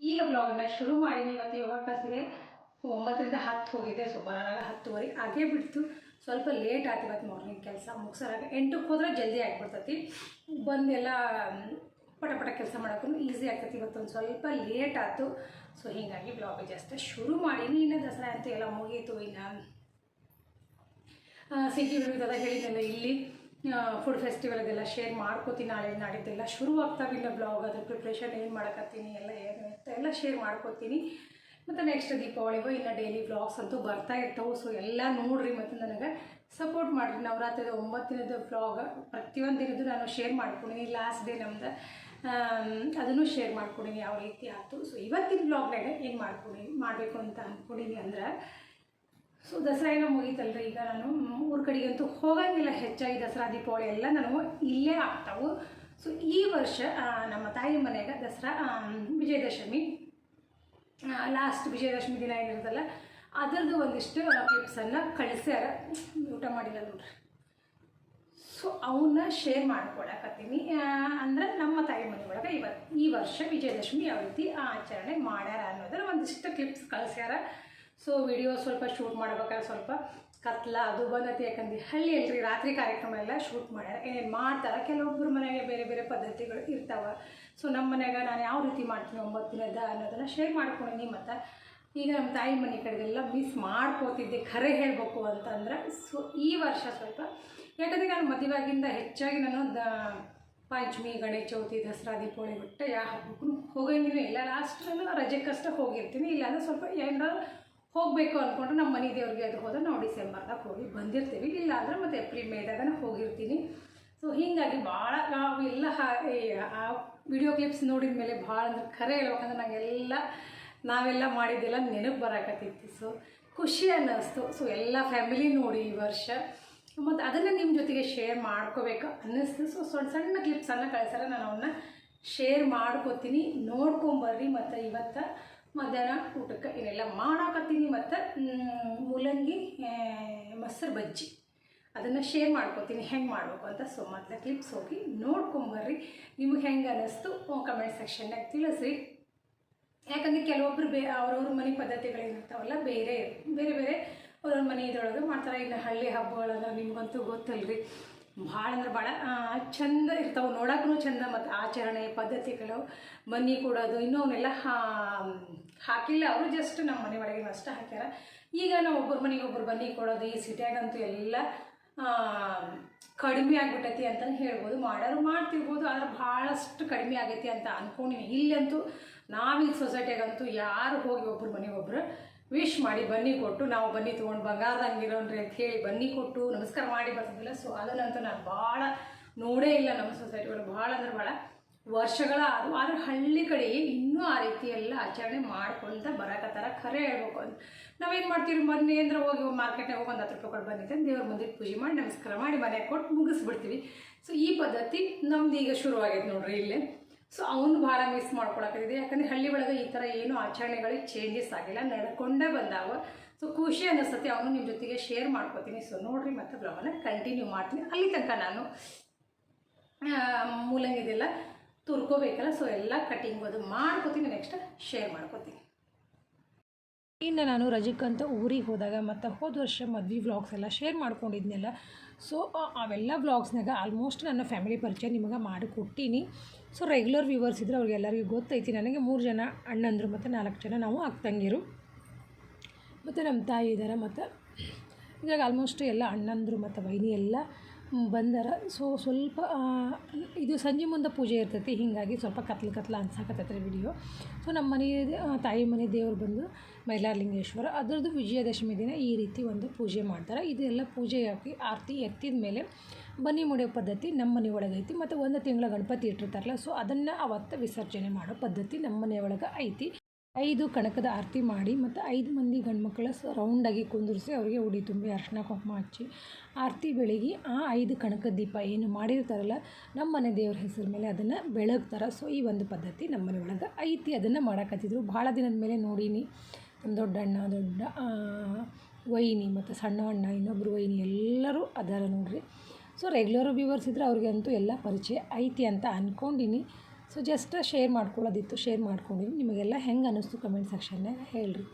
ಈಗ ಬ್ಲಾಗ್ನ ಶುರು ಮಾಡಿದ್ದೀನಿ ಇವತ್ತು ಯೋಗ ಕ್ಲಾಸ್ಗೆ ಒಂಬತ್ತರಿಂದ ಹತ್ತು ಹೋಗಿದೆ ಬರೋಣ ಹತ್ತುವರೆ. ಹಾಗೇ ಬಿಡ್ತು. ಸ್ವಲ್ಪ ಲೇಟ್ ಆಯ್ತು ಇವತ್ತು ಮಾರ್ನಿಂಗ್ ಕೆಲಸ ಮುಗಿಸೋರಾಗ. ಎಂಟಕ್ಕೆ ಹೋದ್ರೆ ಜಲ್ದಿ ಆಗಿಬಿಡ್ತೈತಿ. ಬಂದೆಲ್ಲ ಪಟ ಪಟ ಕೆಲಸ ಮಾಡೋಕ್ಕೂ ಈಸಿ ಆಗ್ತೈತಿ ಇವತ್ತು. ಒಂದು ಸ್ವಲ್ಪ ಲೇಟ್ ಆಯಿತು. ಸೊ ಹೀಗಾಗಿ ಬ್ಲಾಗ್ ಜಸ್ಟ್ ಶುರು ಮಾಡೀನಿ ಇನ್ನು ದಸರಾ ಅಂತೂ ಎಲ್ಲ ಮುಗೀತು. ಇನ್ನು ಸಿಟಿ ವಿರುದ್ಧ ಹೇಳಿದ್ನಲ್ಲ ಇಲ್ಲಿ. ಫುಡ್ ಫೆಸ್ಟಿವಲ್ಗೆಲ್ಲ ಶೇರ್ ಮಾಡ್ಕೋತೀನಿ, ನಾಳೆ ನಾಡಿದ್ದೆಲ್ಲ ಶುರು ಆಗ್ತಾವಿಲ್ಲ ಬ್ಲಾಗ್ ಅದ್ರ ಪ್ರಿಪ್ರೇಷನ್ ಏನು ಮಾಡಕತ್ತೀನಿ, ಎಲ್ಲ ಏನು ಅಂತ ಎಲ್ಲ ಶೇರ್ ಮಾಡ್ಕೋತೀನಿ. ಮತ್ತು ನೆಕ್ಸ್ಟ್ ದೀಪಾವಳಿಗೂ ಇನ್ನು ಡೈಲಿ ವ್ಲಾಗ್ಸ್ ಅಂತೂ ಬರ್ತಾ ಇರ್ತವೆ ಸೊ ಎಲ್ಲ ನೋಡ್ರಿ ಮತ್ತು ನನಗೆ ಸಪೋರ್ಟ್ ಮಾಡಿರಿ. ನವರಾತ್ರಿದ ಒಂಬತ್ತು ದಿನದ ವ್ಲಾಗ್ ಪ್ರತಿಯೊಂದು ದಿನದ್ದು ನಾನು ಶೇರ್ ಮಾಡ್ಕೊಂಡಿನಿ ಲಾಸ್ಟ್ ಡೇ ನಮ್ದು ಅದನ್ನು ಶೇರ್ ಮಾಡ್ಕೊಡೀನಿ ಯಾವ ರೀತಿ ಆಯಿತು. ಸೊ ಇವತ್ತಿನ ಬ್ಲಾಗ್ನಾಗ ಏನು ಮಾಡ್ಕೊಂಡಿನಿ ಮಾಡಬೇಕು ಅಂತ ಅಂದ್ಕೊಂಡಿನಿ ಅಂದ್ರೆ ಸೊ ದಸರಾ ಏನೋ ಮುಗೀತಲ್ರಿ. ಈಗ ನಾನು ಊರ ಕಡೆಗಂತೂ ಹೋಗಂಗಿಲ್ಲ. ಹೆಚ್ಚಾಗಿ ದಸರಾ, ದೀಪಾವಳಿ ಎಲ್ಲ ನಾನು ಇಲ್ಲೇ ಆಗ್ತಾವು. ಸೊ ಈ ವರ್ಷ ನಮ್ಮ ತಾಯಿ ಮನೆಯಾಗ ದಸರಾ ವಿಜಯದಶಮಿ. ಲಾಸ್ಟ್ ವಿಜಯದಶಮಿ ದಿನ ಏನಿರುತ್ತಲ್ಲ, ಅದರದ್ದು ಒಂದಿಷ್ಟು ಕ್ಲಿಪ್ಸನ್ನು ಕಳಿಸ್ಯಾರ. ಊಟ ಮಾಡಿಲ್ಲ ನೋಡ್ರಿ. ಸೊ ಅವನ್ನ ಶೇರ್ ಮಾಡ್ಕೊಳಕತ್ತೀನಿ. ಅಂದ್ರೆ ನಮ್ಮ ತಾಯಿ ಮನೆ ಒಳಗೆ ಇವತ್ತು ಈ ವರ್ಷ ವಿಜಯದಶಮಿ ಯಾವ ರೀತಿ ಆಚರಣೆ ಮಾಡ್ಯಾರ ಅನ್ನೋದ್ರ ಒಂದಿಷ್ಟು ಕ್ಲಿಪ್ಸ್ ಕಳಿಸ್ಯಾರ. ಸೊ ವಿಡಿಯೋ ಸ್ವಲ್ಪ ಶೂಟ್ ಮಾಡ್ಬೇಕಾದ್ರೆ ಸ್ವಲ್ಪ ಕತ್ಲ, ಅದು ಬಂದತಿ ಯಾಕಂದ್ರೆ ಹಳ್ಳಿ ಅಲ್ರಿ, ರಾತ್ರಿ ಕಾರ್ಯಕ್ರಮ ಎಲ್ಲ ಶೂಟ್ ಮಾಡ್ಯಾರ. ಏನೇನು ಮಾಡ್ತಾರೆ? ಕೆಲವೊಬ್ಬರು ಮನೆಗೆ ಬೇರೆ ಬೇರೆ ಪದ್ಧತಿಗಳು ಇರ್ತಾವೆ. ಸೊ ನಮ್ಮ ಮನೆಯಾಗ ನಾನು ಯಾವ ರೀತಿ ಮಾಡ್ತೀನಿ, ಒಂಬತ್ತು ದಿನದ ಅನ್ನೋದನ್ನು ಶೇರ್ ಮಾಡ್ಕೊಂಡಿನಿ ಮತ್ತು. ಈಗ ನಮ್ಮ ತಾಯಿ ಮನೆ ಕಡೆದೆಲ್ಲ ಮಿಸ್ ಮಾಡ್ಕೋತಿದ್ದೆ, ಖರೆ ಹೇಳಬೇಕು ಅಂತಂದ್ರೆ ಸೊ ಈ ವರ್ಷ ಸ್ವಲ್ಪ, ಯಾಕಂದರೆ ನಾನು ಮದುವೆಯಾಗಿಂದ ಹೆಚ್ಚಾಗಿ ನಾನು ದ ಪಂಚಮಿ, ಗಣೇಶ ಚೌತಿ, ದಸರಾ, ದೀಪಾವಳಿ ಬಿಟ್ಟು ಯಾವ ಹಬ್ಬಕ್ಕೂ ಹೋಗಂಗಿಲ್ಲ. ಇಲ್ಲ ಲಾಸ್ಟ್ ನಾನು ರಜೆಗಷ್ಟೇ ಹೋಗಿರ್ತೀನಿ. ಇಲ್ಲಾಂದ್ರೆ ಸ್ವಲ್ಪ ಏನಾರು ಹೋಗಬೇಕು ಅಂದ್ಕೊಂಡ್ರೆ ನಮ್ಮ ಮನೆ ದೇವ್ರಿಗೆ ಅದು ಹೋದ್ರೆ ನಾವು ಡಿಸೆಂಬರ್ದಾಗ ಹೋಗಿ ಬಂದಿರ್ತೀವಿ. ಇಲ್ಲ ಅಂದ್ರೆ ಮತ್ತು ಏಪ್ರಿಲ್ ಮೇದಾಗ ಹೋಗಿರ್ತೀನಿ. ಸೊ ಹೀಗಾಗಿ ಭಾಳ ನಾವೆಲ್ಲ ಆ ವಿಡಿಯೋ ಕ್ಲಿಪ್ಸ್ ನೋಡಿದ ಮೇಲೆ ಭಾಳ ಅಂದ್ರೆ ಖರೆ ಹೇಳ್ಬೇಕಂದ್ರೆ ನನಗೆಲ್ಲ ನಾವೆಲ್ಲ ಮಾಡಿದ್ದೆಲ್ಲ ನೆನಪು ಬರಕತ್ತಿತ್ತು ಸೊ ಖುಷಿ ಅನ್ನಿಸ್ತು. ಸೊ ಎಲ್ಲ ಫ್ಯಾಮಿಲಿ ನೋಡಿ ಈ ವರ್ಷ. ಮತ್ತು ಅದನ್ನು ನಿಮ್ಮ ಜೊತೆಗೆ ಶೇರ್ ಮಾಡ್ಕೋಬೇಕು ಅನ್ನಿಸ್ತು. ಸೊ ಸಣ್ಣ ಸಣ್ಣ ಕ್ಲಿಪ್ಸನ್ನು ಕಳಿಸಲ್ಲ, ನಾನು ಅವನ್ನ ಶೇರ್ ಮಾಡ್ಕೋತೀನಿ. ನೋಡ್ಕೊಂಬರ್ರಿ ಮತ್ತು ಇವತ್ತು ಮಧ್ಯಾಹ್ನ ಊಟಕ್ಕೆ ಏನೆಲ್ಲ ಮಾಡಾಕತ್ತೀನಿ ಮತ್ತು ಮೂಲಂಗಿ ಮೊಸರು ಬಜ್ಜಿ. ಅದನ್ನು ಶೇರ್ ಮಾಡ್ಕೋತೀನಿ, ಹೆಂಗೆ ಮಾಡಬೇಕು ಅಂತ ಸೊ ಮೊದಲ ಕ್ಲಿಪ್ಸ್ ಹೋಗಿ ನೋಡ್ಕೊಂಬರ್ರಿ. ನಿಮಗೆ ಹೆಂಗೆ ಅನ್ನಿಸ್ತು ಕಮೆಂಟ್ ಸೆಕ್ಷನ್ನಾಗ ತಿಳಿಸ್ರಿ. ಯಾಕಂದರೆ ಕೆಲವೊಬ್ರು ಬೇ, ಅವ್ರವ್ರ ಮನೆ ಪದ್ಧತಿಗಳೇನಿರ್ತಾವಲ್ಲ ಬೇರೆ ಬೇರೆ ಬೇರೆ ಅವ್ರವ್ರ ಮನೆ ಇದ್ರೊಳಗೆ ಮಾಡ್ತಾರೆ. ಇನ್ನು ಹಳ್ಳಿ ಹಬ್ಬಗಳಂದ್ರೆ ನಿಮಗಂತೂ ಗೊತ್ತಲ್ರಿ. ಭಾಳ ಅಂದ್ರೆ ಭಾಳ ಚಂದ ಇರ್ತಾವೆ. ನೋಡೋಕ್ಕೂ ಚಂದ ಮತ್ತು ಆಚರಣೆ, ಪದ್ಧತಿಗಳು ಬನ್ನಿ ಕೊಡೋದು ಇನ್ನೂ ಅವನ್ನೆಲ್ಲ ಹಾಕಿಲ್ಲ. ಅವರು ಜಸ್ಟ್ ನಮ್ಮ ಮನೆ ಒಳಗೆ ಅಷ್ಟೇ ಹಾಕ್ಯಾರ. ಈಗ ನಾವು ಒಬ್ಬರ ಮನೆಗೆ ಒಬ್ಬರು ಬನ್ನಿ ಕೊಡೋದು, ಈ ಸಿಟಿಯಾಗಂತೂ ಎಲ್ಲ ಕಡಿಮೆ ಆಗ್ಬಿಟ್ಟೈತಿ ಅಂತಂದು ಹೇಳ್ಬೋದು. ಮಾಡೋರು ಮಾಡ್ತಿರ್ಬೋದು, ಆದ್ರೆ ಭಾಳಷ್ಟು ಕಡಿಮೆ ಆಗೈತಿ ಅಂತ ಅನ್ಕೊಂಡಿನಿ. ಇಲ್ಲಂತೂ ನಾವೀಗ ಸೊಸೈಟಿಯಾಗಂತೂ ಯಾರು ಹೋಗಿ ಒಬ್ಬರು ಮನೆಗೆ ಒಬ್ಬರು ವಿಶ್ ಮಾಡಿ ಬನ್ನಿ ಕೊಟ್ಟು, ನಾವು ಬನ್ನಿ ತೊಗೊಂಡು ಬಂಗಾರದಂಗಿರೋನ್ರಿ ಅಂತ ಹೇಳಿ ಬನ್ನಿ ಕೊಟ್ಟು ನಮಸ್ಕಾರ ಮಾಡಿ ಬರ್ತಿದ್ದಿಲ್ಲ. ಸೊ ಅದನ್ನಂತೂ ನಾನು ಭಾಳ ನೋಡೇ ಇಲ್ಲ ನಮ್ಮ ಸೊಸೈಟಿ ಒಳಗೆ. ಭಾಳ ಅಂದ್ರೆ ಭಾಳ ವರ್ಷಗಳ ಅದು ಆದ್ರೆ ಹಳ್ಳಿ ಕಡೆ ಇನ್ನೂ ಆ ರೀತಿ ಎಲ್ಲ ಆಚರಣೆ ಮಾಡ್ಕೊಂತ ಬರಕತ್ತಾರ ಖರೆ ಹೇಳ್ಬೇಕು ಅಂತ. ನಾವೇನು ಮಾಡ್ತೀವಿ ಮೊನ್ನೆ ಅಂದ್ರೆ ಹೋಗಿ ಮಾರ್ಕೆಟ್ನಾಗ ಹೋಗಿ ಒಂದು ಹತ್ತು ರೂಪಾಯಿ ಕೊಟ್ಟು ಬಂದಿದ್ದೆ ದೇವ್ರ ಮುಂದೆ ಪೂಜೆ ಮಾಡಿ ನಮಸ್ಕಾರ ಮಾಡಿ ಮನೆಗೆ ಕೊಟ್ಟು ಮುಗಿಸ್ಬಿಡ್ತೀವಿ. ಸೊ ಈ ಪದ್ಧತಿ ನಮ್ದು ಈಗ ಶುರುವಾಗೈತೆ ನೋಡ್ರಿ ಇಲ್ಲಿ. ಸೊ ಅವನು ಭಾಳ ಮಿಸ್ ಮಾಡ್ಕೊಳಕ್ಕಿದೆ ಯಾಕಂದರೆ ಹಳ್ಳಿ ಒಳಗೆ ಈ ಥರ ಏನು ಆಚರಣೆಗಳು ಚೇಂಜಸ್ ಆಗಿಲ್ಲ, ನಡ್ಕೊಂಡೇ ಬಂದಾವ. ಸೊ ಖುಷಿ ಅನ್ನಿಸ್ತತಿ, ಅವನು ನಿಮ್ಮ ಜೊತೆಗೆ ಶೇರ್ ಮಾಡ್ಕೋತೀನಿ. ಸೊ ನೋಡಿರಿ, ಮತ್ತು ಭ್ರಮನ ಕಂಟಿನ್ಯೂ ಮಾಡ್ತೀನಿ. ಅಲ್ಲಿ ತನಕ ನಾನು ಮೂಲಂಗಿದೆಲ್ಲ ತುರ್ಕೋಬೇಕಲ್ಲ ಸೊ ಎಲ್ಲ ಕಟಿಂಗ್ ಅದು ಮಾಡ್ಕೋತೀನಿ. ನೆಕ್ಸ್ಟ್ ಶೇರ್ ಮಾಡ್ಕೋತೀನಿ. ಇನ್ನು ನಾನು ರಜಕ್ಕಂತ ಊರಿಗೆ ಹೋದಾಗ, ಮತ್ತು ಹೋದ ವರ್ಷ ಮದ್ವೆ ವ್ಲಾಗ್ಸ್ ಎಲ್ಲ ಶೇರ್ ಮಾಡ್ಕೊಂಡಿದ್ನೆಲ್ಲ. ಸೊ ಅವೆಲ್ಲ ವ್ಲಾಗ್ಸ್ನಾಗ ಆಲ್ಮೋಸ್ಟ್ ನನ್ನ ಫ್ಯಾಮಿಲಿ ಪರಿಚಯ ನಿಮಗೆ ಮಾಡಿ ಕೊಟ್ಟೀನಿ. ಸೊ ರೆಗ್ಯುಲರ್ ವ್ಯೂವರ್ಸ್ ಇದ್ದರೆ ಅವ್ರಿಗೆಲ್ಲರಿಗೂ ಗೊತ್ತೈತಿ. ನನಗೆ ಮೂರು ಜನ ಅಣ್ಣಂದರು ಮತ್ತು ನಾಲ್ಕು ಜನ ನಾವು ಅಕ್ಕಂಗಿರು ಮತ್ತು ನಮ್ಮ ತಾಯಿ ಇದ್ದಾರೆ ಮತ್ತು ಇದ್ರಾಗ ಆಲ್ಮೋಸ್ಟ್ ಎಲ್ಲ ಅಣ್ಣಂದರು ಮತ್ತು ವೈನಿ ಎಲ್ಲ ಬಂದಾರ. ಸೊ ಸ್ವಲ್ಪ ಇದು ಸಂಜೆ ಮುಂದೆ ಪೂಜೆ ಇರ್ತೈತಿ. ಹೀಗಾಗಿ ಸ್ವಲ್ಪ ಕತ್ಲು ಕತ್ಲು ಅನ್ಸಾಕತ್ತೈತೆ ರೀ ವಿಡಿಯೋ ಸೊ ನಮ್ಮ ಮನೆ ತಾಯಿ ಮನೆ ದೇವ್ರು ಬಂದು ಮೈಲಾರಲಿಂಗೇಶ್ವರ, ಅದರದ್ದು ವಿಜಯದಶಮಿ ದಿನ ಈ ರೀತಿ ಒಂದು ಪೂಜೆ ಮಾಡ್ತಾರೆ. ಇದೆಲ್ಲ ಪೂಜೆ ಹಾಕಿ ಆರತಿ ಎತ್ತಿದ ಮೇಲೆ ಬನ್ನಿ ಮುಡಿಯೋ ಪದ್ಧತಿ ನಮ್ಮ ಮನೆ ಒಳಗೆ ಐತಿ ಮತ್ತು ಒಂದು ತಿಂಗಳ ಗಣಪತಿ ಇಟ್ಟಿರ್ತಾರಲ್ಲ ಸೊ ಅದನ್ನು ಅವತ್ತು ವಿಸರ್ಜನೆ ಮಾಡೋ ಪದ್ಧತಿ ನಮ್ಮ ಮನೆ ಒಳಗೆ ಐತಿ. ಐದು ಕಣಕದ ಆರತಿ ಮಾಡಿ ಮತ್ತು ಐದು ಮಂದಿ ಗಂಡ್ಮಕ್ಳ ಸ ರೌಂಡಾಗಿ ಕುಂದಿರಿಸಿ ಅವರಿಗೆ ಉಡಿ ತುಂಬಿ ಅರ್ಶಿನ ಕುಂಕುಮ ಹಚ್ಚಿ ಆರತಿ ಬೆಳಗ್ಗೆ ಆ ಐದು ಕಣಕದ ದೀಪ ಏನು ಮಾಡಿರ್ತಾರಲ್ಲ, ನಮ್ಮ ಮನೆ ದೇವ್ರ ಹೆಸರು ಮೇಲೆ ಅದನ್ನು ಬೆಳಗ್ತಾರೆ. ಸೊ ಈ ಒಂದು ಪದ್ಧತಿ ನಮ್ಮ ಮನೆ ಒಳಗೆ ಐತಿ, ಅದನ್ನು ಮಾಡಕತ್ತಿದ್ರು. ಭಾಳ ದಿನದ ಮೇಲೆ ನೋಡೀನಿ ದೊಡ್ಡ ಅಣ್ಣ, ದೊಡ್ಡ ವೈನಿ ಮತ್ತು ಸಣ್ಣ ಅಣ್ಣ ಇನ್ನೊಬ್ಬರು ವೈನಿ ಎಲ್ಲರೂ ಅದಾರ ನೋಡ್ರಿ. ಸೊ ರೆಗ್ಯುಲರ್ ವ್ಯೂವರ್ಸ್ ಇದ್ದರೆ ಅವ್ರಿಗಂತೂ ಎಲ್ಲ ಪರಿಚಯ ಐತಿ ಅಂತ ಅಂದ್ಕೊಂಡಿನಿ ಸೊ ಜಸ್ಟ್ ಶೇರ್ ಮಾಡ್ಕೊಳ್ಳೋದಿತ್ತು ಶೇರ್ ಮಾಡ್ಕೊಂಡಿನಿ. ನಿಮಗೆಲ್ಲ ಹೆಂಗೆ ಅನ್ನಿಸ್ತು ಕಮೆಂಟ್ ಸೆಕ್ಷನ್ನಾಗ ಹೇಳ್ರಿ.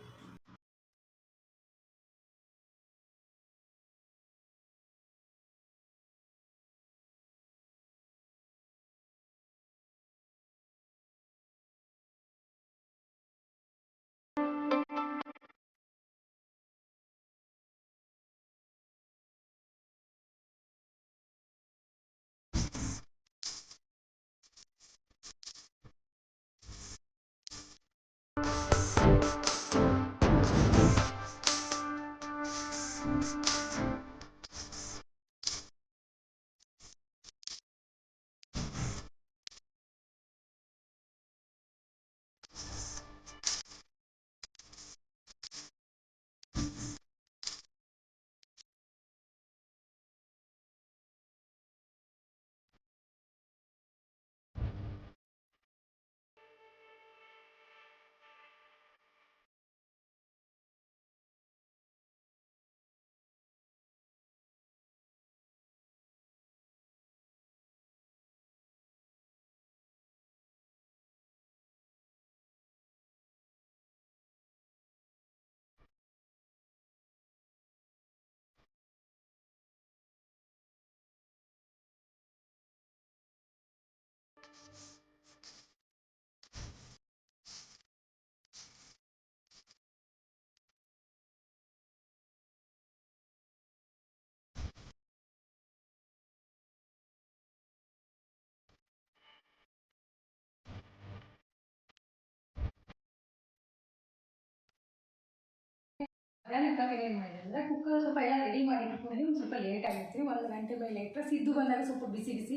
ಮಧ್ಯಾಹ್ನಕ್ಕೆ ಏನು ಮಾಡಿದೆ ಅಂದರೆ ಕುಕ್ಕರ್ ಸ್ವಲ್ಪ ಎಲ್ಲ ರೆಡಿ ಮಾಡಿ ಇಟ್ಕೊಂಡಿದ್ವಿ ಒಂದು ಸ್ವಲ್ಪ ಲೇಟ್ ಆಗಿರ್ತೀವಿ ಒಂದು ಗಂಟೆ ಮೇಲೆ ಇಟ್ಟರೆ ಸಿದ್ದು ಬಂದಾಗ ಸ್ವಲ್ಪ ಬಿಸಿ ಬಿಸಿ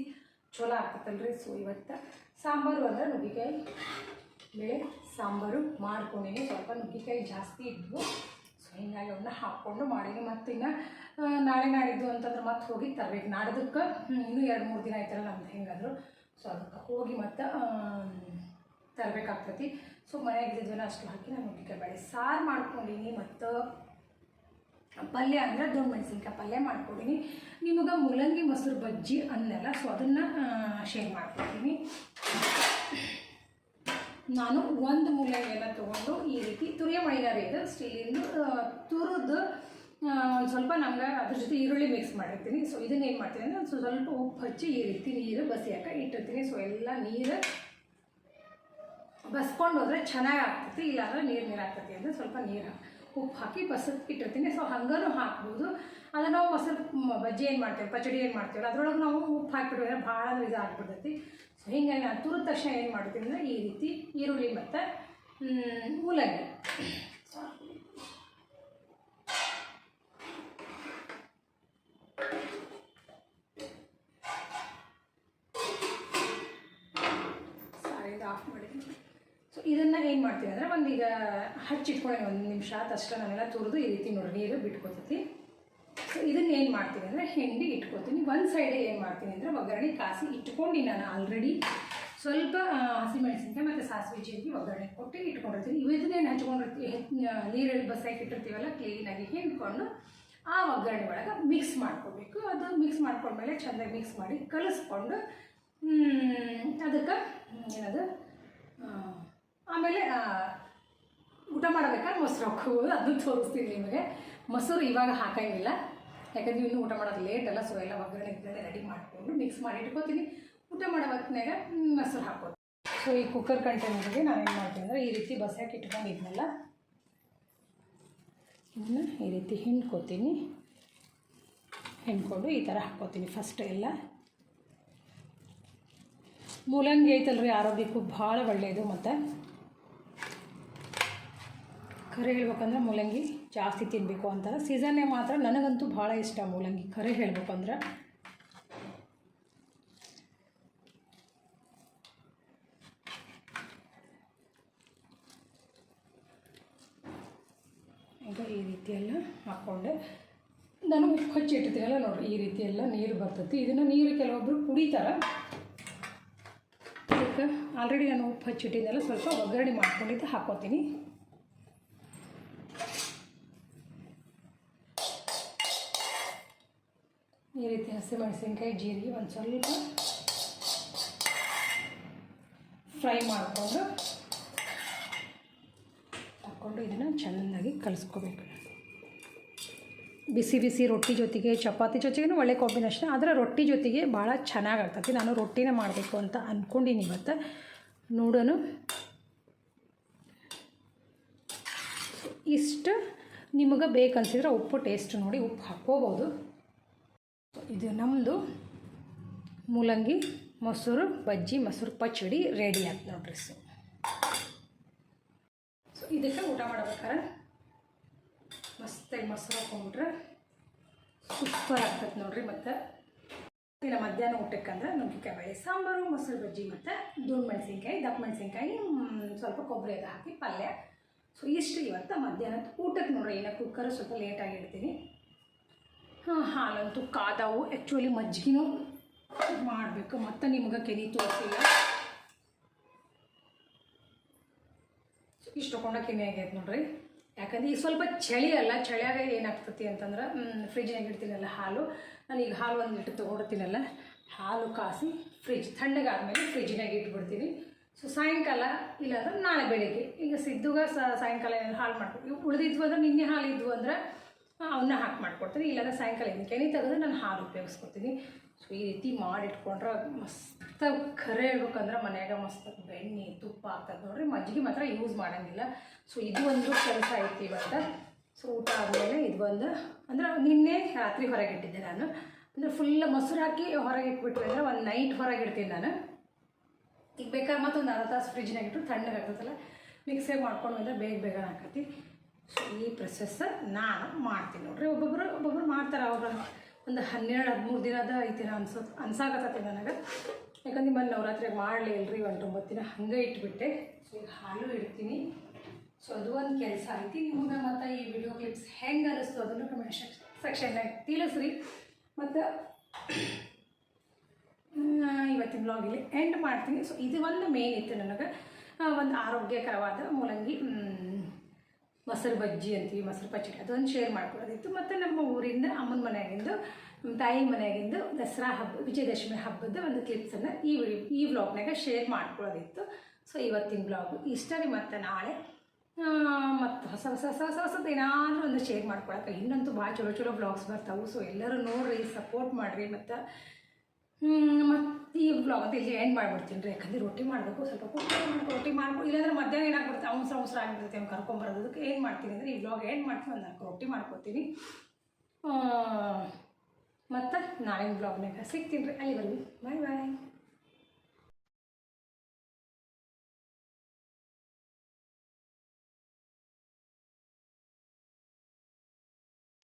ಚಲೋ ಆಗ್ತೈತಲ್ರಿ ಸೊ ಇವತ್ತು ಸಾಂಬಾರು ಅಂದರೆ ನುಗ್ಗಿಕಾಯಿ ಬೇಳೆ, ಸಾಂಬಾರು ಮಾಡ್ಕೊಂಡಿನಿ ಸ್ವಲ್ಪ ನುಗ್ಗಿಕಾಯಿ ಜಾಸ್ತಿ ಇದ್ವು. ಸೊ ಹಿಂಗಾಗಿ ಅವನ್ನ ಹಾಕ್ಕೊಂಡು ಮಾಡೀನಿ ಮತ್ತು ಇನ್ನು ನಾಳೆ ನಾಡಿದ್ದು ಅಂತಂದ್ರೆ ಮತ್ತೆ ಹೋಗಿ ತರಬೇಕು. ನಾಡ್ದಕ್ಕೆ ಇನ್ನೂ ಎರಡು ಮೂರು ದಿನ ಆಯ್ತಲ್ಲ ನಮ್ದು ಹೆಂಗಾದ್ರು. ಸೊ ಅದಕ್ಕೆ ಹೋಗಿ ಮತ್ತು ತರಬೇಕಾಗ್ತೈತಿ. ಸೊ ಮನೆ ಇದ್ದಿದ್ವನ್ನ ಅಷ್ಟು ಹಾಕಿ ನಾನು ನುಗ್ಗಿಕಾಯಿ ಸಾರು ಮಾಡ್ಕೊಂಡಿನಿ ಮತ್ತು ಪಲ್ಯ ಅಂದರೆ ದೊಡ್ಡ ಮೆಣಸಿನ್ಕಾಯಿ ಪಲ್ಯ ಮಾಡ್ಕೊಂಡಿನಿ. ನಿಮಗೆ ಮೂಲಂಗಿ ಮೊಸರು ಬಜ್ಜಿ ಅನ್ನೆಲ್ಲ ಸೊ ಅದನ್ನು ಶೇರ್ ಮಾಡ್ಕೊಡ್ತೀನಿ. ನಾನು ಒಂದು ಮೂಲಂಗಿಯನ್ನು ತೊಗೊಂಡು ಈ ರೀತಿ ತುರಿಯ ಮೈದಾರಿ ಇದು. ಸ್ಟೀಲಿಂದು ತುರಿದು ಒಂದು ಸ್ವಲ್ಪ ನಮ್ಗೆ ಅದ್ರ ಜೊತೆ ಈರುಳ್ಳಿ ಮಿಕ್ಸ್ ಮಾಡಿರ್ತೀನಿ. ಸೊ ಇದನ್ನ ಏನು ಮಾಡ್ತೀನಿ ಅಂದರೆ ಸ್ವಲ್ಪ ಉಪ್ಪು ಹಚ್ಚಿ ಈ ರೀತಿ ನೀರು ಬಸಿಯಾಕ ಇಟ್ಟಿರ್ತೀನಿ. ಸೊ ಎಲ್ಲ ನೀರು ಬಸ್ಕೊಂಡು ಹೋದ್ರೆ ಚೆನ್ನಾಗಿ ಆಗ್ತೈತಿ ಇಲ್ಲಾಂದ್ರೆ ನೀರು ನೀರು ಆಗ್ತೈತಿ ಅಂದರೆ ಸ್ವಲ್ಪ ನೀರು ಉಪ್ಪು ಹಾಕಿ ಬಸಕ್ಕೆ ಇಟ್ಟಿರ್ತೀನಿ. ಸೊ ಹಂಗನೂ ಹಾಕ್ಬೋದು. ಅದು ನಾವು ಮೊಸರು ಬಜ್ಜಿ ಏನು ಮಾಡ್ತೇವೆ, ಪಚಡಿ ಏನು ಮಾಡ್ತೇವೆ ಅದ್ರೊಳಗೆ ನಾವು ಉಪ್ಪು ಹಾಕಿಬಿಟ್ರೆ ಭಾಳ ಇದು ಆಗ್ಬಿಡ್ತೈತಿ ಸೊ ಹಿಂಗಾಗಿ ನಾನು ತುರಿದ ತಕ್ಷಣ ಏನು ಮಾಡ್ತೀನಿ ಅಂದರೆ ಈ ರೀತಿ ಈರುಳ್ಳಿ ಮತ್ತು ಮೂಲಂಗಿ ಸಾರಿದು ಆಫ್ ಮಾಡಿದ್ದೀನಿ ಸೊ ಇದನ್ನು ಏನು ಅಂದ್ರೆ ಒಂದು ಈಗ ಹಚ್ಚಿಟ್ಕೊಳ್ಳಿ ಒಂದು ನಿಮಿಷ ತಷ್ಟ ನಾವೆಲ್ಲ ತುರಿದು ಈ ರೀತಿ ನೋಡಿ ನೀರು ಬಿಟ್ಕೊತೈತಿ. ಸೊ ಇದನ್ನ ಏನು ಮಾಡ್ತೀನಿ ಅಂದ್ರೆ ಹಿಂಡಿ ಇಟ್ಕೊತೀನಿ. ಒಂದು ಸೈಡ್ ಏನು ಮಾಡ್ತೀನಿ ಅಂದ್ರೆ ಒಗ್ಗರಣೆ ಕಾಸಿ ಇಟ್ಕೊಂಡು ನಾನು ಆಲ್ರೆಡಿ ಸ್ವಲ್ಪ ಹಸಿಮೆಣಸಿನ್ಕಾಯಿ ಮತ್ತು ಸಾಸಿವೆ ಜೀರಿಗೆ ಒಗ್ಗರಣೆ ಕೊಟ್ಟು ಇಟ್ಕೊಂಡಿರ್ತೀನಿ. ಇವು ಇದನ್ನೇನು ಹಚ್ಕೊಂಡಿರ್ತೀವಿ ನೀರಲ್ಲಿ ಬಸ್ಸಾಕಿ ಇಟ್ಟಿರ್ತೀವಲ್ಲ ಕ್ಲೀನಾಗಿ ಹಿಂಡ್ಕೊಂಡು ಆ ಒಗ್ಗರಣೆ ಒಳಗೆ ಮಿಕ್ಸ್ ಮಾಡ್ಕೋಬೇಕು. ಅದು ಮಿಕ್ಸ್ ಮಾಡ್ಕೊಂಡ್ಮೇಲೆ ಚೆನ್ನಾಗಿ ಮಿಕ್ಸ್ ಮಾಡಿ ಕಲಿಸ್ಕೊಂಡು ಅದಕ್ಕೆ ಏನದು ಆಮೇಲೆ ಊಟ ಮಾಡಬೇಕಾದ್ರೆ ಮೊಸರು ಹಾಕೋಬೋದು ಅದನ್ನು ತೋರಿಸ್ತೀನಿ ನಿಮಗೆ. ಮೊಸರು ಇವಾಗ ಹಾಕೋಂಗಿಲ್ಲ ಯಾಕಂದ್ರೆ ಇನ್ನೂ ಊಟ ಮಾಡೋದು ಲೇಟ್ ಅಲ್ಲ ಸೊ ಎಲ್ಲ ಒಗ್ಗರಣೆ ಇದ್ದರೆ ರೆಡಿ ಮಾಡಿಕೊಂಡು ಮಿಕ್ಸ್ ಮಾಡಿ ಇಟ್ಕೋತೀನಿ. ಊಟ ಮಾಡೋ ಹೊತ್ತಿನಾಗ ಮೊಸರು ಹಾಕೋದು ಸೊ ಈ ಕುಕ್ಕರ್ ಕಂಟೈನರ್ಗೆ ನಾನು ಏನು ಮಾಡ್ತೀನಿ ಅಂದರೆ ಈ ರೀತಿ ಬಸ್ಯಾಕೆ ಇಟ್ಕೊಂಡಿದ್ನಲ್ಲ? ಇನ್ನು ಈ ರೀತಿ ಹಿಂಡ್ಕೋತೀನಿ. ಹಿಂಡ್ಕೊಂಡು ಈ ಥರ ಹಾಕ್ಕೋತೀನಿ ಫಸ್ಟ್ ಎಲ್ಲ. ಮೂಲಂಗಿ ಐತಲ್ರಿ, ಆರೋಗ್ಯಕ್ಕೂ ಭಾಳ ಒಳ್ಳೆಯದು ಮತ್ತು. ಖರೆ ಹೇಳ್ಬೇಕಂದ್ರೆ ಮೂಲಂಗಿ ಜಾಸ್ತಿ ತಿನ್ನಬೇಕು ಅಂತಾರೆ. ಸೀಸನ್ನೇ ಮಾತ್ರ ನನಗಂತೂ ಭಾಳ ಇಷ್ಟ ಮೂಲಂಗಿ ಕರೆ ಹೇಳ್ಬೇಕಂದ್ರೆ. ಈಗ ಈ ರೀತಿಯೆಲ್ಲ ಹಾಕ್ಕೊಂಡೆ. ನಾನು ಉಪ್ಪು ಹಚ್ಚಿ ಇಟ್ಟಿರ್ತೀನಲ್ಲ ನೋಡಿರಿ, ಈ ರೀತಿ ಎಲ್ಲ ನೀರು ಬರ್ತೈತಿ. ಇದನ್ನು ನೀರು ಕೆಲವೊಬ್ಬರು ಕುಡಿತಾರೆ. ಅದಕ್ಕೆ ಆಲ್ರೆಡಿ ನಾನು ಉಪ್ಪು ಹಚ್ಚಿಟ್ಟಿದ್ದೆಲ್ಲ ಸ್ವಲ್ಪ ಒಗ್ಗರಣೆ ಮಾಡ್ಕೊಂಡಿದ್ದು ಹಾಕೋತೀನಿ. ಈ ರೀತಿ ಹಸಿಮೆಣಸಿನ್ಕಾಯಿ ಜೀರಿಗೆ ಒಂದು ಸ್ವಲ್ಪ ಫ್ರೈ ಮಾಡಿಕೊಂಡು ಹಾಕ್ಕೊಂಡು ಇದನ್ನು ಚೆನ್ನಾಗಿ ಕಲಿಸ್ಕೋಬೇಕು. ಬಿಸಿ ಬಿಸಿ ರೊಟ್ಟಿ ಜೊತೆಗೆ, ಚಪಾತಿ ಜೊತೆಗೂ ಒಳ್ಳೆ ಕಾಂಬಿನೇಷನ್ ಆದರೆ ರೊಟ್ಟಿ ಜೊತೆಗೆ ಭಾಳ ಚೆನ್ನಾಗಿ ಆಗ್ತೈತಿ ನಾನು ರೊಟ್ಟಿನೇ ಮಾಡಬೇಕು ಅಂತ ಅಂದ್ಕೊಂಡಿನಿ ಇವತ್ತು. ನೋಡೋಣ. ಇಷ್ಟು. ನಿಮಗೆ ಬೇಕನ್ಸಿದ್ರೆ ಉಪ್ಪು ಟೇಸ್ಟ್ ನೋಡಿ, ಉಪ್ಪು ಹಾಕ್ಕೋಬೋದು. ಇದು ನಮ್ಮದು ಮೂಲಂಗಿ, ಮೊಸರು, ಬಜ್ಜಿ, ಮೊಸರು ಪಚ್ಚಡಿ ರೆಡಿ ಆಗ್ತದೆ ನೋಡ್ರಿ ಸೊ. ಸೊ ಇದಕ್ಕೆ ಊಟ ಮಾಡ್ಬೇಕಾರೆ ಮಸ್ತಾಗಿ ಮೊಸರು ಹಾಕೊಂಡ್ಬಿಟ್ರೆ ಸೂಪರ್ ಆಗ್ತೈತೆ ನೋಡ್ರಿ ಮತ್ತು. ಇನ್ನು ಮಧ್ಯಾಹ್ನ ಊಟಕ್ಕಂದ್ರೆ ನುಗ್ಗಿಕಾಯಿ ಬೇಳೆ ಸಾಂಬಾರು, ಮೊಸರು, ಬಜ್ಜಿ ಮತ್ತು ದುಂಡು ಮೆಣಸಿನ್ಕಾಯಿ, ದಪ್ಪ ಮೆಣಸಿನ್ಕಾಯಿ ಸ್ವಲ್ಪ ಕೊಬ್ಬರಿ ಅದು ಹಾಕಿ ಪಲ್ಯ. ಸೊ ಇಷ್ಟು ಇವತ್ತು ಮಧ್ಯಾಹ್ನದ ಊಟಕ್ಕೆ ನೋಡ್ರಿ, ಏನೋ ಕುಕ್ಕರ್ ಸ್ವಲ್ಪ ಲೇಟಾಗಿ ಇಡ್ತೀನಿ. ಹಾಲಂತೂ ಕಾದವು. ಆ್ಯಕ್ಚುಲಿ ಮಜ್ಜಿಗೆನೂ ಮಾಡಬೇಕು. ಮತ್ತು ನಿಮ್ಗೆ ಕೆನಿ ತೋರಿಸಿಲ್ಲ. ಇಷ್ಟು ತೊಗೊಂಡ ಕೆನೆ ಆಗೈತೆ ನೋಡ್ರಿ. ಯಾಕಂದ್ರೆ ಈಗ ಸ್ವಲ್ಪ ಚಳಿ ಅಲ್ಲ, ಚಳಿಯಾಗ ಏನಾಗ್ತತಿ ಅಂತಂದ್ರೆ ಫ್ರಿಜ್ನಾಗ ಇಡ್ತೀನಲ್ಲ ಹಾಲು. ನಾನು ಈಗ ಹಾಲು ಒಂದು ಲೀಟ್ರ್ ತೊಗೊಂಡಿರ್ತೀನಲ್ಲ, ಹಾಲು ಕಾಸಿ ಫ್ರಿಜ್ ತಣ್ಣಗಾದ್ಮೇಲೆ ಫ್ರಿಜ್ನಾಗ ಇಟ್ಬಿಡ್ತೀನಿ. ಸೊ ಸಾಯಂಕಾಲ ಇಲ್ಲಾಂದ್ರೆ ನಾಳೆ ಬೆಳಿಗ್ಗೆ. ಈಗ ಸಿದ್ದುಗ ಸಾಯಂಕಾಲ ಹಾಲು ಮಾಡ್ತೀವಿ ಉಳಿದಿದ್ವು ಅಂದ್ರೆ ನಿನ್ನೆ ಹಾಲು ಇದ್ವು ಅಂದ್ರೆ ಅವನ್ನ ಹಾಕಿ ಮಾಡ್ಕೊಡ್ತೀನಿ. ಇಲ್ಲಾಂದ್ರೆ ಸಾಯಂಕಾಲ ಇನ್ನು ಕೆನೆ ತೆಗೆದು ನಾನು ಹಾಲು ಉಪಯೋಗಿಸ್ಕೊತೀನಿ ಸೊ ಈ ರೀತಿ ಮಾಡಿಟ್ಕೊಂಡ್ರೆ ಮಸ್ತ್ ಕರೆ ಹೇಳ್ಬೇಕಂದ್ರೆ ಮನ್ಯಾಗ ಮಸ್ತ್ ಬೆಣ್ಣೆ, ತುಪ್ಪ ಆಗ್ತದೆ ನೋಡ್ರಿ. ಮಜ್ಜಿಗೆ ಮಾತ್ರ ಯೂಸ್ ಮಾಡೋಂಗಿಲ್ಲ. ಸೊ ಇದು ಒಂದು ಕೆಲಸ ಐತಿ ಇವತ್ತು. ಸೊ ಊಟ ಆದಮೇಲೆ ಇದು ಒಂದು, ಅಂದ್ರೆ ನಿನ್ನೆ ರಾತ್ರಿ ಹೊರಗೆ ಇಟ್ಟಿದ್ದೆ ನಾನು. ಅಂದರೆ ಫುಲ್ ಮೊಸರು ಹಾಕಿ ಹೊರಗೆ ಇಟ್ಬಿಟ್ವಿ ಅಂದ್ರೆ ಒಂದು ನೈಟ್ ಹೊರಗೆ ಇಡ್ತೀನಿ ನಾನು. ಈಗ ಬೇಕಾದ್ರೆ ಮತ್ತೊಂದು ಅರ್ಧ ತಾಸು ಫ್ರಿಜ್ನಾಗ ಇಟ್ಟು ತಣ್ಣಗೆ ಆಗ್ತದಲ್ಲ ಮಿಕ್ಸಿಗೆ ಮಾಡ್ಕೊಂಡು ಅಂದರೆ ಬೇಗ ಬೇಗ ಹಾಕತಿ ಈ ಪ್ರೊಸೆಸ್ ನಾನು ಮಾಡ್ತೀನಿ ನೋಡ್ರಿ. ಒಬ್ಬೊಬ್ಬರು ಒಬ್ಬೊಬ್ರು ಮಾಡ್ತಾರೆ ಅವ್ರ ಒಂದು ಹನ್ನೆರಡು, ಹದಿಮೂರು ದಿನದ ಐತಿ ಅನ್ಸ ಅನ್ಸಾಕತ್ತೈತಿ ನನಗೆ. ಯಾಕಂದ್ರೆ ನಿಮ್ಮಲ್ಲಿ ನವರಾತ್ರಿಗೆ ಮಾಡಲಿ ಇಲ್ರಿ, ಒಂದು ಒಂಬತ್ತು ದಿನ ಹಂಗೆ ಇಟ್ಬಿಟ್ಟೆ. ಸೊ ಈಗ ಹಾಲು ಇಡ್ತೀನಿ. ಸೊ ಅದು ಒಂದು ಕೆಲಸ ಐತಿ ನಿಮ್ಗೆ ಮತ್ತು ಈ ವಿಡಿಯೋ ಕ್ಲಿಪ್ಸ್ ಹೆಂಗೆ ಅನ್ನಿಸ್ತು ಅದನ್ನು ಕಮೆಂಟ್ ಸೆಕ್ಷನ್ನಾಗ ತಿಳಿಸ್ರಿ. ಮತ್ತು ಇವತ್ತಿನ ಬ್ಲಾಗಿಲ್ಲಿ ಎಂಡ್ ಮಾಡ್ತೀನಿ. ಸೊ ಇದು ಒಂದು ಮೇನ್ ಇತ್ತು ನನಗೆ. ಒಂದು ಆರೋಗ್ಯಕರವಾದ ಮೂಲಂಗಿ ಮೊಸರು ಬಜ್ಜಿ ಅಂತೀವಿ, ಮೊಸರು ಪಚ್ಚಡಿ ಅದೊಂದು ಶೇರ್ ಮಾಡ್ಕೊಳ್ಳೋದಿತ್ತು. ಮತ್ತು ನಮ್ಮ ಊರಿಂದ, ಅಮ್ಮನ ಮನೆಯಾಗಿಂದು ನಮ್ಮ ತಾಯಿ ಮನೆಯಾಗಿಂದು ದಸರಾ ಹಬ್ಬ, ವಿಜಯದಶಮಿ ಹಬ್ಬದ ಒಂದು ಕ್ಲಿಪ್ಸನ್ನು ಈ ಈ ವ್ಲಾಗ್ನಾಗ ಶೇರ್ ಮಾಡ್ಕೊಳ್ಳೋದಿತ್ತು. ಸೊ ಇವತ್ತಿನ ಬ್ಲಾಗು ಇಷ್ಟ ರೀ ಮತ್ತು ನಾಳೆ. ಮತ್ತು ಹೊಸ ಹೊಸ ಹೊಸ ಹೊಸ, ಹೊಸದು ಏನಾದರೂ ಒಂದು ಶೇರ್ ಮಾಡ್ಕೊಳಕ್ಕೆ. ಇನ್ನಂತೂ ಭಾಳ ಚಲೋ ಚಲೋ ಬ್ಲಾಗ್ಸ್ ಬರ್ತಾವೆ. ಸೊ ಎಲ್ಲರೂ ನೋಡಿರಿ ಸಪೋರ್ಟ್ ಮಾಡಿರಿ ಮತ್ತು ಅಂತ ಇಲ್ಲಿ ಏನು ಮಾಡಿಬಿಡ್ತೀನಿ ರೀ. ಯಾಕಂದ್ರೆ ರೊಟ್ಟಿ ಮಾಡಬೇಕು, ಸ್ವಲ್ಪ ಕುಕ್ ರೊಟ್ಟಿ ಮಾಡ್ಕೊ ಇಲ್ಲಾಂದ್ರೆ ಮಧ್ಯಾಹ್ನ ಏನಾಗ್ಬಿಡುತ್ತೆ ಅವಸರ ಅವಸರ ಆಗಿಬಿಡುತ್ತೆ, ಅವ್ನು ಕರ್ಕೊಂಬರೋದಕ್ಕೆ ಏನು ಮಾಡ್ತೀನಿ ಅಂದರೆ ಈ ಬ್ಲಾಗ್ ಎಂಡ್ ಮಾಡ್ತೀನಿ ನಾಲ್ಕು ರೊಟ್ಟಿ ಮಾಡ್ಕೊತೀನಿ. ಮತ್ತು ನಾಳೆ ಬ್ಲಾಗ್ನಾಗ ಸಿಗ್ತೀನಿ ರೀ. ಅಲ್ಲಿವರೆಗೂ. ಬಾಯ್ ಬಾಯ್